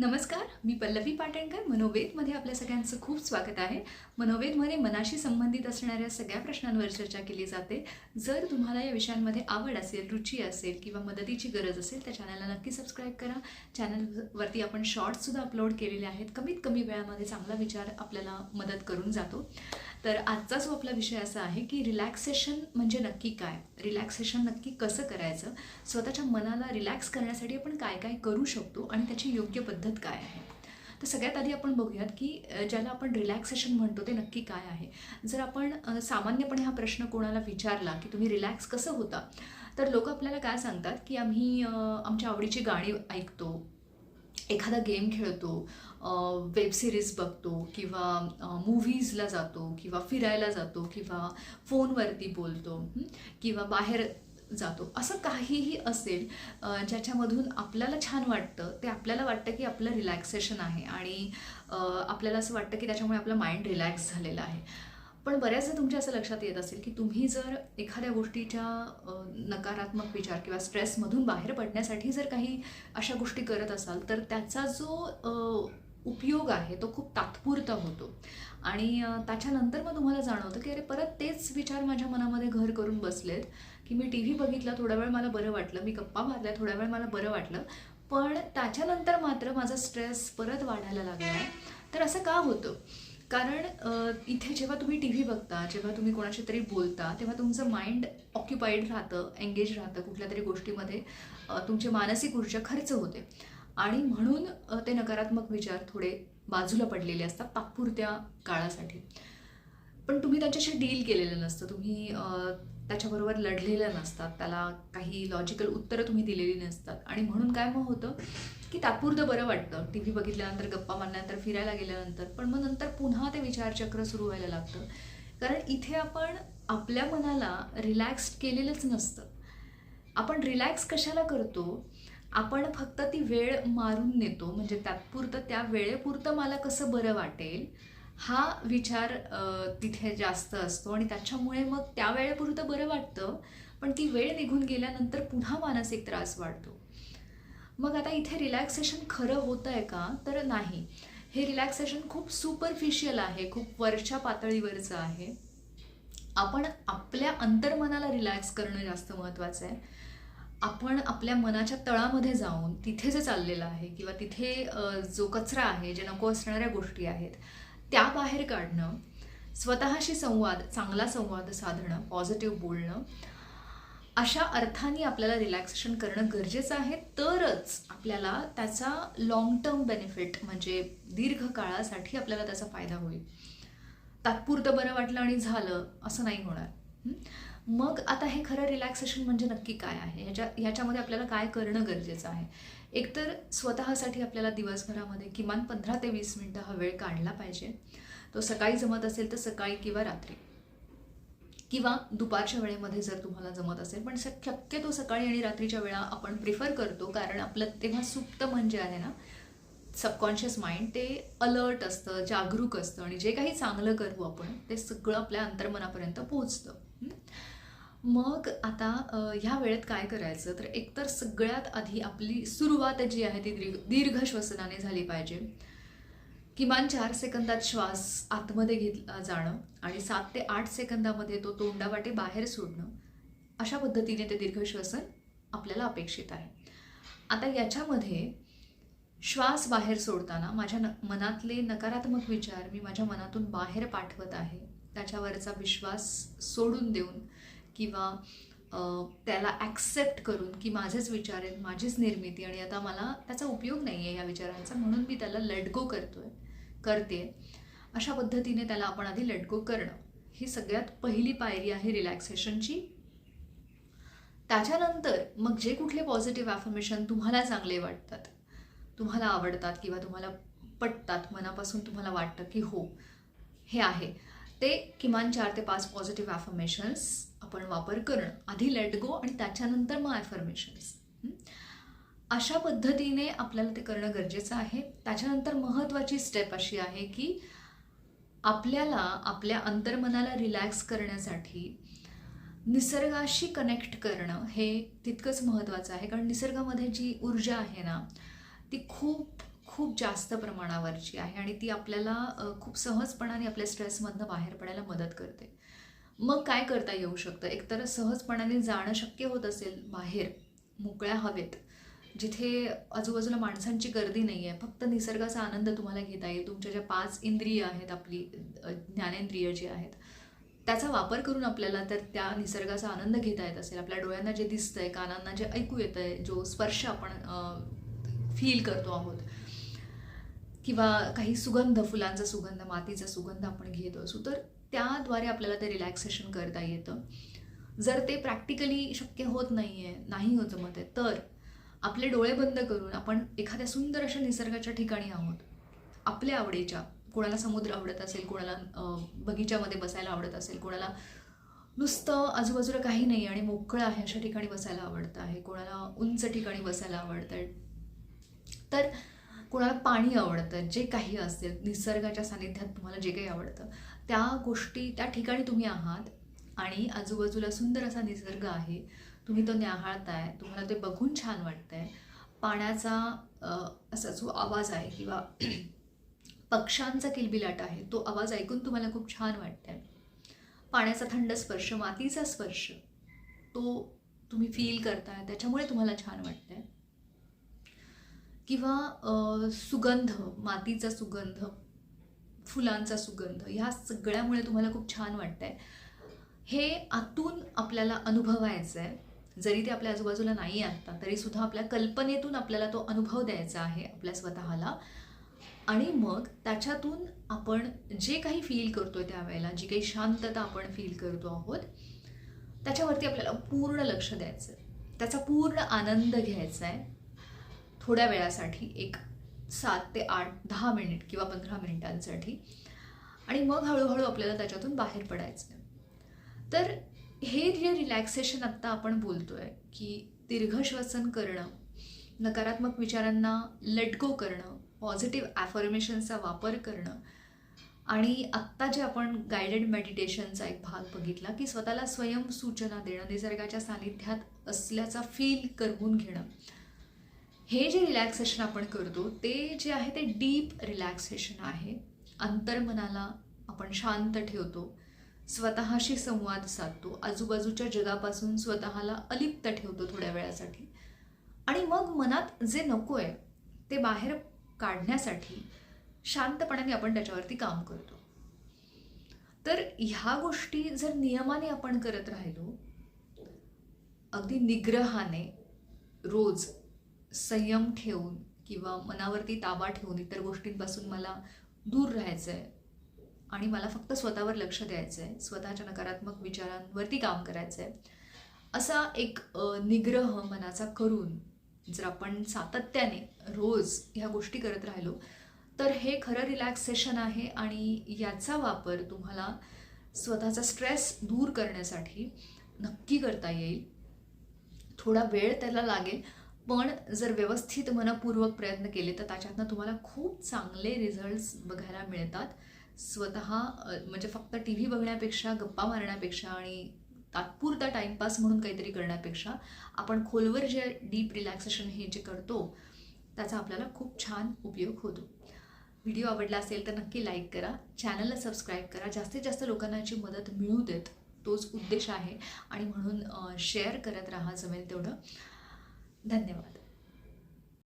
नमस्कार मी पल्लवी पाटणकर. मनोवेदमध्ये आपल्या सगळ्यांचं खूप स्वागत आहे. मनोवेदमध्ये मनाशी संबंधित असणाऱ्या सगळ्या प्रश्नांवर चर्चा केली जाते. जर तुम्हाला या विषयांमध्ये आवड असेल रुची असेल किंवा मदतीची गरज असेल तर चॅनलला नक्की सबस्क्राईब करा. चॅनलवरती आपण शॉर्ट्ससुद्धा अपलोड केलेले आहेत. कमीत कमी वेळामध्ये चांगला विचार आपल्याला मदत करून जातो. तर आजचा जो आपला विषय असा आहे की रिलॅक्सेशन म्हणजे नक्की काय? रिलॅक्सेशन नक्की कसं करायचं? स्वतःच्या मनाला रिलॅक्स करण्यासाठी आपण काय काय करू शकतो? आणि त्याची योग्य पद्धत काय आहे? तर सगळ्यात आधी आपण बघूयात की ज्याला आपण रिलॅक्सेशन म्हणतो ते नक्की काय आहे? जर आपण सामान्यपणे हा प्रश्न कोणाला विचारला की तुम्ही रिलॅक्स कसं होता? तर लोक आपल्याला काय सांगतात की आम्ही आमच्या आवडीची गाणी ऐकतो एखादा गेम खेळतो वेब सिरीज बघतो किंवा मूव्हीजला जातो किंवा फिरायला जातो किंवा फोनवरती बोलतो किंवा बाहेर जातो. असं काहीही असेल ज्याच्यामधून आपल्याला छान वाटतं ते आपल्याला वाटतं की आपलं रिलॅक्सेशन आहे आणि आपल्याला असं वाटतं की त्याच्यामुळे आपलं माइंड रिलॅक्स झालेलं आहे. पण बऱ्याचदा तुमच्या असं लक्षात येत असेल की तुम्ही जर एखाद्या गोष्टीच्या नकारात्मक विचार किंवा स्ट्रेसमधून बाहेर पडण्यासाठी जर काही अशा गोष्टी करत असाल तर त्याचा जो उपयोग आहे तो खूप तात्पुरता होतो. आणि त्याच्यानंतर मग तुम्हाला जाणवतं की अरे परत तेच विचार माझ्या मनामध्ये घर करून बसलेत की मी टी व्ही बघितला थोडा वेळ मला बरं वाटलं मी गप्पा मारल्या थोड्या वेळ मला बरं वाटलं पण त्याच्यानंतर मात्र माझा स्ट्रेस परत वाढायला लागला आहे. तर असं का होतं? कारण इथे जेव्हा तुम्ही टी व्ही बघता जेव्हा तुम्ही कोणाशी तरी बोलता तेव्हा तुमचं माइंड ऑक्युपाईड राहतं एंगेज राहतं कुठल्या तरी गोष्टीमध्ये तुमची मानसिक ऊर्जा खर्च होते. आणि म्हणून ते नकारात्मक विचार थोडे बाजूला पडलेले असतात तात्पुरत्या काळासाठी. पण तुम्ही त्याच्याशी डील केलेलं नसतं. तुम्ही त्याच्याबरोबर लढलेलं नसतात. त्याला काही लॉजिकल उत्तरं तुम्ही दिलेली नसतात. आणि म्हणून काय मग होतं की तात्पुरतं बरं वाटतं. टी व्ही बघितल्यानंतर गप्पा मारल्यानंतर फिरायला गेल्यानंतर. पण मग नंतर पुन्हा ते विचारचक्र सुरू व्हायला लागतं. कारण इथे आपण आपल्या मनाला रिलॅक्स केलेलंच नसतं. आपण रिलॅक्स कशाला करतो? आपण फक्त ती वेळ मारून नेतो. म्हणजे तात्पुरतं त्या वेळेपुरतं मला कसं बरं वाटेल हा विचार तिथे जास्त असतो आणि त्याच्यामुळे मग त्या वेळेपुरतं बरं वाटतं. पण ती वेळ निघून गेल्यानंतर पुन्हा मानसिक त्रास वाढतो. मग आता इथे रिलॅक्सेशन खरं होतं आहे का? तर नाही. हे रिलॅक्सेशन खूप सुपरफिशियल आहे खूप वरच्या पातळीवरचं आहे. आपण आपल्या अंतर्मनाला रिलॅक्स करणं जास्त महत्त्वाचं आहे. आपण आपल्या मनाच्या तळामध्ये जाऊन तिथे जे चाललेलं आहे किंवा तिथे जो कचरा आहे जे नको असणाऱ्या गोष्टी आहेत त्या बाहेर काढणं स्वतःशी संवाद चांगला संवाद साधणं पॉझिटिव्ह बोलणं अशा अर्थाने आपल्याला रिलॅक्सेशन करणं गरजेचं आहे. तरच आपल्याला त्याचा लॉंग टर्म बेनिफिट म्हणजे दीर्घ काळासाठी आपल्याला त्याचा फायदा होईल. तात्पुरतं बरं वाटलं आणि झालं असं नाही होणार. मग आता हे खरं रिलॅक्सेशन म्हणजे नक्की काय आहे? ह्याच्या ह्याच्यामध्ये आपल्याला काय करणं गरजेचं आहे? एकतर स्वतःसाठी आपल्याला दिवसभरामध्ये किमान पंधरा ते वीस मिनटं हा वेळ काढला पाहिजे. तो सकाळी जमत असेल तर सकाळी किंवा रात्री. किंवा दुपारच्या वेळेमध्ये जर तुम्हाला जमत असेल पण स- शक्यतो सकाळी आणि रात्रीच्या वेळा आपण प्रिफर करतो कारण आपलं तेव्हा सुप्त म्हणजे आहे ना सबकॉन्शियस माइंड ते अलर्ट असतं जागरूक असतं आणि जे काही चांगलं करू आपण ते सगळं आपल्या अंतर्मनापर्यंत पोहोचतं. मग आता ह्या वेळेत काय करायचं? तर एकतर सगळ्यात आधी आपली सुरुवात जी आहे ती दीर्घ दीर्घ श्वसनाने झाली पाहिजे. किमान चार सेकंदात श्वास आतमध्ये घेतला जाणं आणि सात ते आठ सेकंदामध्ये तो तोंडावाटे बाहेर सोडणं अशा पद्धतीने ते दीर्घ श्वसन आपल्याला अपेक्षित आहे. आता याच्यामध्ये श्वास बाहेर सोडताना माझ्या न मनातले नकारात्मक विचार मी माझ्या मनातून बाहेर पाठवत आहे. त्याच्यावरचा विश्वास सोडून देऊन किंवा त्याला ॲक्सेप्ट करून की माझेच विचार आहेत माझीच निर्मिती आणि आता मला त्याचा उपयोग नाही आहे या विचारांचा म्हणून मी त्याला लटगो करतोय करते अशा पद्धतीने त्याला आपण आधी लटगो करणं. ही सगळ्यात पहिली पायरी आहे रिलॅक्सेशनची त्याच्यानंतर मग जे कुठले पॉझिटिव्ह ॲफर्मेशन तुम्हाला चांगले वाटतात तुम्हाला आवडतात किंवा तुम्हाला पटतात मनापासून तुम्हाला वाटतं की हो हे आहे. ते किमान चार ते पाच पॉझिटिव्ह ॲफर्मेशन्स आपण वापर करणं. आधी लेट गो आणि त्याच्यानंतर मग ॲफर्मेशन्स अशा पद्धतीने आपल्याला ते करणं गरजेचं आहे. त्याच्यानंतर महत्त्वाची स्टेप अशी आहे की आपल्याला आपल्या अंतर्मनाला रिलॅक्स करण्यासाठी निसर्गाशी कनेक्ट करणं हे तितकंच महत्त्वाचं आहे. कारण निसर्गामध्ये जी ऊर्जा आहे ना ती खूप खूप जास्त प्रमाणावरची आहे आणि ती आपल्याला खूप सहजपणाने आपल्या स्ट्रेसमधनं बाहेर पडायला मदत करते. मग काय करता येऊ शकतं? एकतर सहजपणाने जाणं शक्य होत असेल बाहेर मोकळ्या हवेत जिथे आजूबाजूला माणसांची गर्दी नाही आहे फक्त निसर्गाचा आनंद तुम्हाला घेता येईल. तुमच्या ज्या पाच इंद्रिय आहेत आपली ज्ञानेंद्रिय जी आहेत त्याचा वापर करून आपल्याला तर त्या निसर्गाचा आनंद घेता येत असेल. आपल्या डोळ्यांना जे दिसतंय कानांना जे ऐकू येतं आहे जो स्पर्श आपण फील करतो आहोत किंवा काही सुगंध फुलांचा सुगंध मातीचा सुगंध आपण घेत असू तर त्याद्वारे आपल्याला ते रिलॅक्सेशन करता येतं. जर ते प्रॅक्टिकली शक्य होत नाही आहे नाही होत मग ते तर आपले डोळे बंद करून आपण एखाद्या सुंदर अशा निसर्गाच्या ठिकाणी आहोत. आपल्या आवडीच्या कोणाला समुद्र आवडत असेल कोणाला बगीच्यामध्ये बसायला आवडत असेल कोणाला नुसतं आजूबाजूला काही नाही आणि मोकळं आहे अशा ठिकाणी बसायला आवडतं आहे कोणाला उंच ठिकाणी बसायला आवडतं आहे तर कोणाला पाणी आवडतं जे काही असेल निसर्गाच्या सानिध्यात तुम्हाला जे काही आवडतं त्या गोष्टी त्या ठिकाणी तुम्ही आहात आणि आजूबाजूला सुंदर असा निसर्ग आहे. तुम्ही तो न्याहाळताय तुम्हाला ते बघून छान वाटतंय. पाण्याचा असा जो आवाज आहे किंवा पक्ष्यांचा किलबिलाट आहे तो आवाज ऐकून तुम्हाला खूप छान वाटतंय. पाण्याचा थंड स्पर्श मातीचा स्पर्श तो तुम्ही फील करताय त्याच्यामुळे तुम्हाला छान वाटतंय. किंवा सुगंध मातीचा सुगंध फुलांचा सुगंध ह्या सगळ्यामुळे तुम्हाला खूप छान वाटतंय. हे आतून आपल्याला अनुभवायचं आहे जरी ते आपल्या आजूबाजूला नाही आत्ता तरीसुद्धा आपल्या कल्पनेतून आपल्याला तो अनुभव द्यायचा आहे आपल्या स्वतःला. आणि मग त्याच्यातून आपण जे काही फील करतोय त्यावेळेला जी काही शांतता आपण फील करतो आहोत त्याच्यावरती आपल्याला पूर्ण लक्ष द्यायचं आहे त्याचा पूर्ण आनंद घ्यायचा आहे थोड्या वेळासाठी एक सात ते आठ दहा मिनिट किंवा पंधरा मिनिटांसाठी. आणि मग हळूहळू आपल्याला त्याच्यातून बाहेर पडायचं. आहे तर हे जे रिलॅक्सेशन आत्ता आपण बोलतो आहे की दीर्घश्वसन करणं नकारात्मक विचारांना लेट गो करणं पॉझिटिव्ह ॲफर्मेशनचा वापर करणं आणि आत्ता जे आपण गायडेड मेडिटेशनचा एक भाग बघितला की स्वतःला स्वयं सूचना देणं निसर्गाच्या सानिध्यात असल्याचा फील करवून घेणं हे जे रिलॅक्सेशन आपण करतो ते जे आहे ते डीप रिलॅक्सेशन आहे. अंतर्मनाला आपण शांत ठेवतो. स्वतःशी संवाद साधतो. आजूबाजूच्या जगापासून स्वतःला अलिप्त ठेवतो थोड्या वेळासाठी. आणि मग मनात जे नको आहे ते बाहेर काढण्यासाठी शांतपणाने आपण त्याच्यावरती काम करतो. तर ह्या गोष्टी जर नियमाने आपण करत राहिलो अगदी निग्रहाने रोज संयम ठेवून किंवा मनावरती ताबा ठेवून इतर गोष्टींपासून मला दूर राहायचं आहे आणि मला फक्त स्वतःवर लक्ष द्यायचं आहे स्वतःच्या नकारात्मक विचारांवरती काम करायचं आहे असा एक निग्रह मनाचा करून जर आपण सातत्याने रोज ह्या गोष्टी करत राहिलो तर हे खरं रिलॅक्सेशन आहे आणि याचा वापर तुम्हाला स्वतःचा स्ट्रेस दूर करण्यासाठी नक्की करता येईल. थोडा वेळ त्याला लागेल. पण जर व्यवस्थित मनपूर्वक प्रयत्न केले तर त्याच्यातनं तुम्हाला खूप चांगले रिझल्ट्स बघायला मिळतात. स्वतः म्हणजे फक्त टी व्ही बघण्यापेक्षा गप्पा मारण्यापेक्षा आणि तात्पुरता टाईमपास म्हणून काहीतरी करण्यापेक्षा आपण खोलवर जे डीप रिलॅक्सेशन हे जे करतो त्याचा आपल्याला खूप छान उपयोग होतो. व्हिडिओ आवडला असेल तर नक्की लाईक करा. चॅनलला सबस्क्राईब करा. जास्तीत जास्त लोकांना याची मदत मिळू देत तोच उद्देश आहे. आणि म्हणून शेअर करत राहा जमेल तेवढं. धन्यवाद